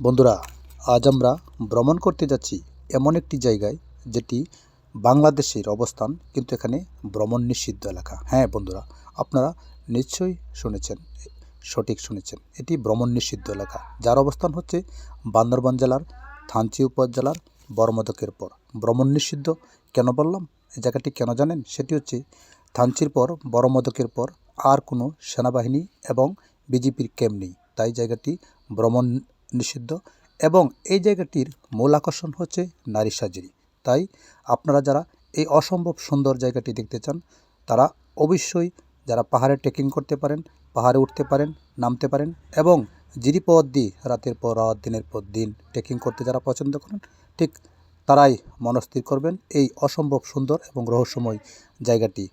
বন্ধুরা, আজ আমরা ভ্রমণ করতে যাচ্ছি এমন একটি জায়গায় যেটি বাংলাদেশের অবস্থান, কিন্তু এখানে ভ্রমণ নিষিদ্ধ এলাকা। হ্যাঁ বন্ধুরা, আপনারা নিশ্চয়ই শুনেছেন, সঠিক শুনেছেন, এটি ভ্রমণ নিষিদ্ধ এলাকা। যার অবস্থান হচ্ছে বান্দরবান জেলার থানচি উপজেলার বড়মদকের পর। ভ্রমণ নিষিদ্ধ কেন বললাম? এই জায়গাটি কেন জানেন? সেটি হচ্ছে থানচির পর বড়মদকের পর আর কোনো সেনাবাহিনী এবং বিজেপির ক্যাম্প নেই। তাই জায়গাটি ভ্রমণ নিষিদ্ধ এবং এই জায়গাটির মূল আকর্ষণ হচ্ছে নারী সাজেরি তাই আপনারা যারা এই অসম্ভব সুন্দর জায়গাটি দেখতে চান, তারা অবশ্যই যারা পাহাড়ে ট্রেকিং করতে পারেন, পাহাড়ে উঠতে পারেন, নামতে পারেন এবং জিরিপথ দিয়ে রাতের পর রাত, দিনের পর দিন ট্রেকিং করতে যারা পছন্দ করেন, ঠিক তারাই মনস্থির করবেন এই অসম্ভব সুন্দর এবং রহস্যময় জায়গাটি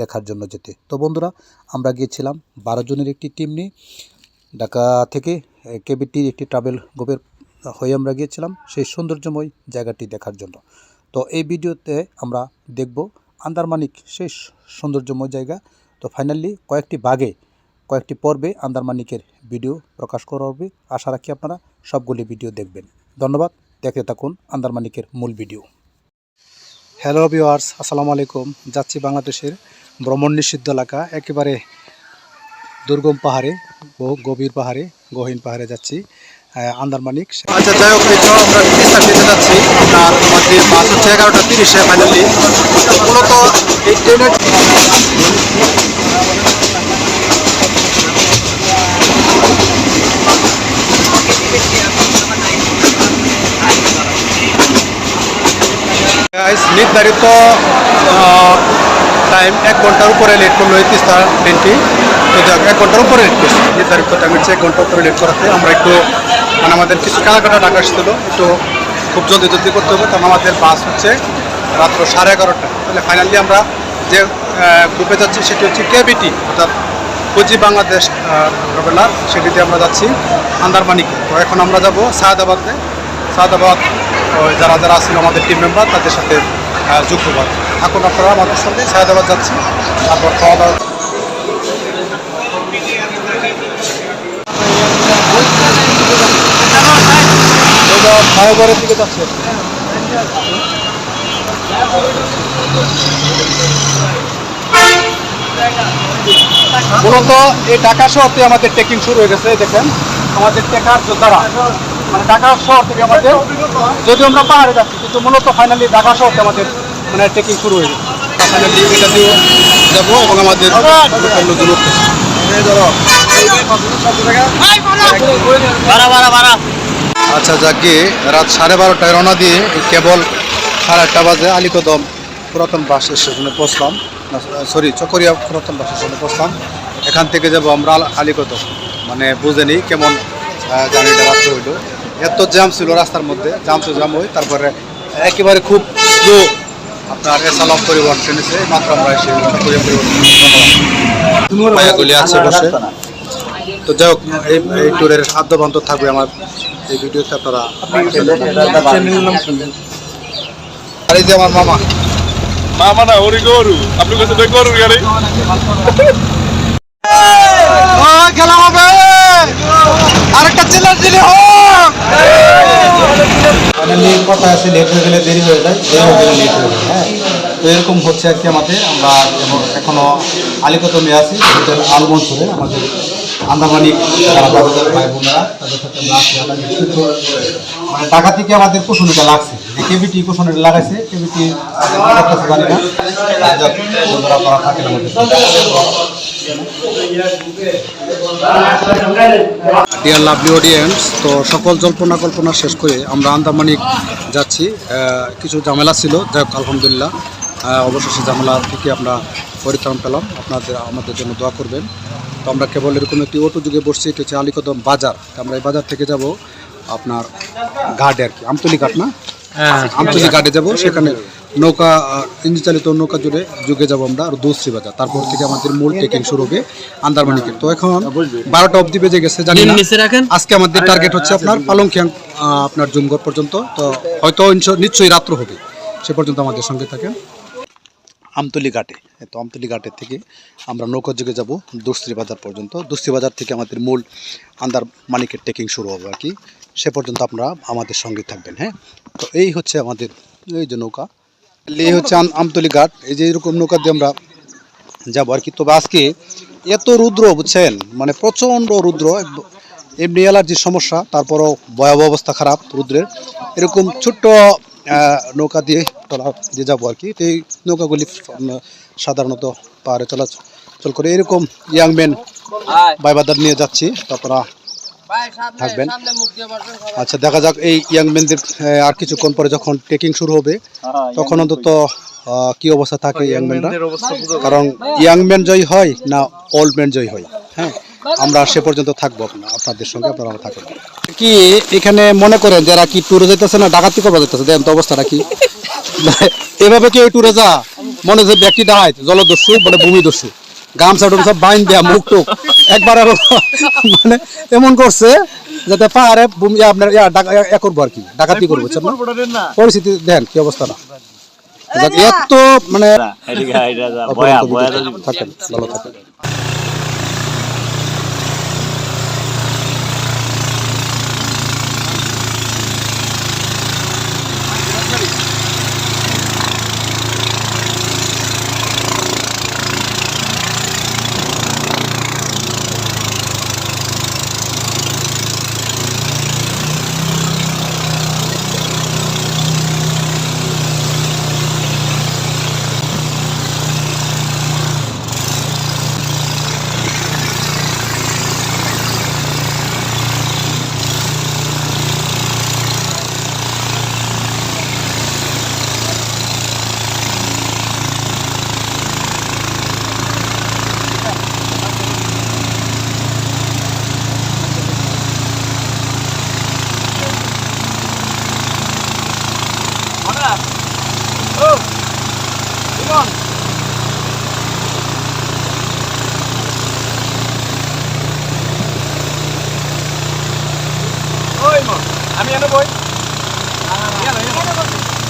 দেখার জন্য যেতে। তো বন্ধুরা, আমরা গিয়েছিলাম বারো জনের একটি টিম নিয়ে। ঢাকা থেকে কেবিটির একটি ট্রাভেল গ্রুপের হয়ে আমরা গিয়েছিলাম সেই সৌন্দর্যময় জায়গাটি দেখার জন্য। তো এই ভিডিওতে আমরা দেখব আন্দারমানিক সেই সৌন্দর্যময় জায়গা। তো ফাইনালি কয়েকটি বাগে, কয়েকটি পর্বে আন্দারমানিকের ভিডিও প্রকাশ করা হবে। আশা রাখি আপনারা সবগুলি ভিডিও দেখবেন। ধন্যবাদ। দেখতে থাকুন আন্দারমানিকের মূল ভিডিও। হ্যালো ভিওয়ার্স আসসালামু আলাইকুম। যাচ্ছি বাংলাদেশের ভ্রমণ নিষিদ্ধ এলাকা, একেবারে দুর্গম পাহাড়ে। বহু গভীর পাহাড়ে, গহীন পাহাড়ে যাচ্ছি। আন্দারমানিক আচ্ছা যাই হোক তো আমরা তিস্তা যেতে যাচ্ছি। আপনার আমাদের বাস হচ্ছে এগারোটা তিরিশে ফাইনালি মূলত এই ট্রেনের নির্ধারিত টাইম এক ঘণ্টার উপরে লেট করল এই তিস্তা ট্রেনটি এক ঘণ্টার উপরে লেট করছে। নির্ধারিত টাইমের চেয়ে ঘণ্টার লেট করাতে আমরা একটু মানে আমাদের কিছু কানাকাটা ডাকা ছিল একটু খুব জলদি জলদি করতে হবে। কারণ আমাদের বাস হচ্ছে রাত্র সাড়ে এগারোটা। তাহলে ফাইনালি আমরা যে গ্রুপে যাচ্ছি সেটি হচ্ছে কেবিটি অর্থাৎ ফুজি বাংলাদেশ ট্রাভেলার সেটিতে আমরা যাচ্ছি আন্দারমানিকে। তো এখন আমরা যাব সায়দাবাদ। ওই যারা যারা আছেন আমাদের টিম মেম্বার তাদের সাথে যুক্ত হওয়ার এখন আপনারা আমাদের সঙ্গে সায়দাবাদ যাচ্ছি তারপর খাওয়া দাওয়া দিকে যাচ্ছে। মূলত এই ঢাকা শহর থেকে আমাদের ট্রেকিং শুরু হয়ে গেছে দেখেন। আমাদের টেকার যোদ্ধারা মানে ঢাকা শহর থেকে আমাদের যদিও আমরা পাহাড়ে যাচ্ছি কিন্তু মূলত ফাইনালি ঢাকা শহর থেকে আমাদের মানে ট্রেকিং শুরু হয়ে গেছে। ফাইনালি এটা দিয়ে যাব এবং আমাদের লোকজন উঠতেছে আচ্ছা যাকে রাত সাড়ে বারোটায় রওনা দিয়ে কেবল সাড়ে আটটা বাজে আলিকদম পুরাতন বাস স্টেশনে পৌঁছলাম। সরি চকরিয়া পুরাতন বাস স্টেশনে পৌঁছলাম। এখান থেকে যাব আমরা আল- আলিকদম। মানে বুঝে নিই কেমন জার্নিটা রাত্রে হইল। এত জ্যাম ছিল রাস্তার মধ্যে জ্যাম তো জ্যাম হই তারপরে একেবারে খুব স্লো আপনার এসালাম পরিবহন ট্রেনেছে মাত্র আমরা এসে পরিবহন আছে বসে। তো যাই হোক এই ট্যুরের আদ্যবান্ত থাকবে আমার এই ভিডিওতে আপনারা আর এই যে আমার মামা। মামা না ওরি গরু। আপনি কাছে তো গরু গাড়ি। খেলা হবে। আরেকটা চিল্লার চিলি হোক। কথা আছে লেট হয়ে গেলে দেরি হয়ে যায়। দেরি হয়ে গেলে লেট হয়ে যায় হ্যাঁ। তো এরকম হচ্ছে আর কি আমাদের। আমরা এখনও আলিকতমে আছি হোটেল আলমনসুরে আমাদের আন্দামানিক ভাই বোনেরা তাদের সাথে মানে ঢাকা থেকে আমাদের কুশনীটা লাগছে? কেবিটি কুশনীটা লাগাইছে, কেবিটি জানি না। বন্ধুরা থাকেন আমাদের ডিয়ার লাভলি অডিয়েন্স তো সকল জল্পনা কল্পনা শেষ করে আমরা আন্দামানিক যাচ্ছি। কিছু ঝামেলা ছিল, যাই হোক, আলহামদুলিল্লাহ। অবশেষে ঝামেলা থেকে আমরা পরিত্রাণ পেলাম। আপনাদের, আমাদের জন্য দোয়া করবেন। তো আমরা কেবল এরকম একটি অটো যুগে বসছি এটা হচ্ছে আলিকদম বাজার। তো আমরা এই বাজার থেকে যাব আপনার ঘাটে আর কি আমতলি ঘাট না? আমতলি ঘাটে যাব সেখানে নৌকা ইঞ্জিন চালিত নৌকা জুড়ে যুগে যাব আমরা আর দুশ্রী বাজার। তারপর থেকে আমাদের মূল ট্রেকিং শুরু হবে আন্দারমানিকের তো এখন বারোটা অবধি বেজে গেছে জানি না। আজকে আমাদের টার্গেট হচ্ছে আপনার পালংখ্যাং আপনার জুমগড় পর্যন্ত। তো হয়তো নিশ্চয়ই রাত্র হবে। সে পর্যন্ত আমাদের সঙ্গে থাকেন। আমতলি ঘাটে। তো আমতলি ঘাটের থেকে আমরা নৌকা যুগে যাব দুশ্রী বাজার পর্যন্ত। দুশ্রী বাজার থেকে আমাদের মূল আন্দার মানিকের ট্রেকিং শুরু হবে আর কি। সে পর্যন্ত আপনারা আমাদের সঙ্গে থাকবেন হ্যাঁ? তো এই হচ্ছে আমাদের, এই যে নৌকা। এই হচ্ছে আম- আমতলি ঘাট। এই যে এরকম নৌকা দিয়ে আমরা যাব আর কি। তবে আজকে এত রুদ্র, বুঝছেন? মানে প্রচণ্ড রুদ্র। এমনি অ্যালার্জির সমস্যা, তারপরও ভয়াবহ অবস্থা খারাপ রুদ্রের। এরকম ছোট্ট নৌকা দিয়ে টলা দিয়ে যাব আর কি তো এই নৌকাগুলি সাধারণত পাহাড়ে চলাচল করে এরকম ইয়াং ম্যান বাইবাদার নিয়ে যাচ্ছি তারপরা থাকবেন। আচ্ছা দেখা যাক এই ইয়াং ম্যানদের আর কিছুক্ষণ পরে যখন ট্রেকিং শুরু হবে তখন অন্তত আহ, কি অবস্থা থাকে ইয়াং ম্যানরা কারণ ইয়াং ম্যান জয় হয় না ওল্ড ম্যান জয় হয়? হ্যাঁ আমরা সে পর্যন্ত থাকব আপনা- আপনাদের সঙ্গে আপনারা থাকবেন কি এখানে মনে করেন যারা কি ট্যুরে যেতেছে না ডাকাতি করবা যেতেছে দেন তো অবস্থাটা কি? এভাবে কেউ ট্যুরে যা মনে হচ্ছে ব্যক্তি ডাহায় জলদস্যু মানে ভূমি দস্যু গামছা টুমছা বাইন দেয়া মুখ টুক। একবার মানে এমন করছে যাতে পাহাড়ে ভূমি আপনার ইয়া করব আর কি ডাকাতি করব পরিস্থিতি দেন কি অবস্থাটা যাক, এত মানে থাকেন ভালো থাকেন। Yellow boy. Ah, yellow, yellow.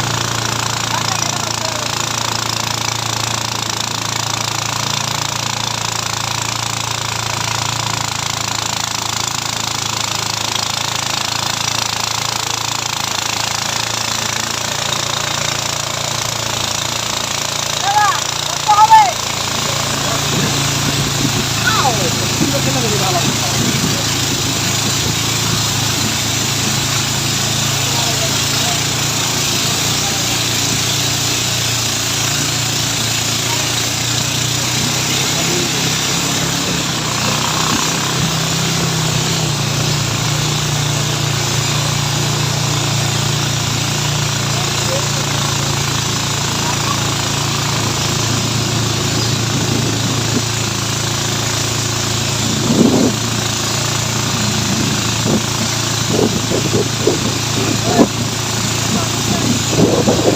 Thank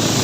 you.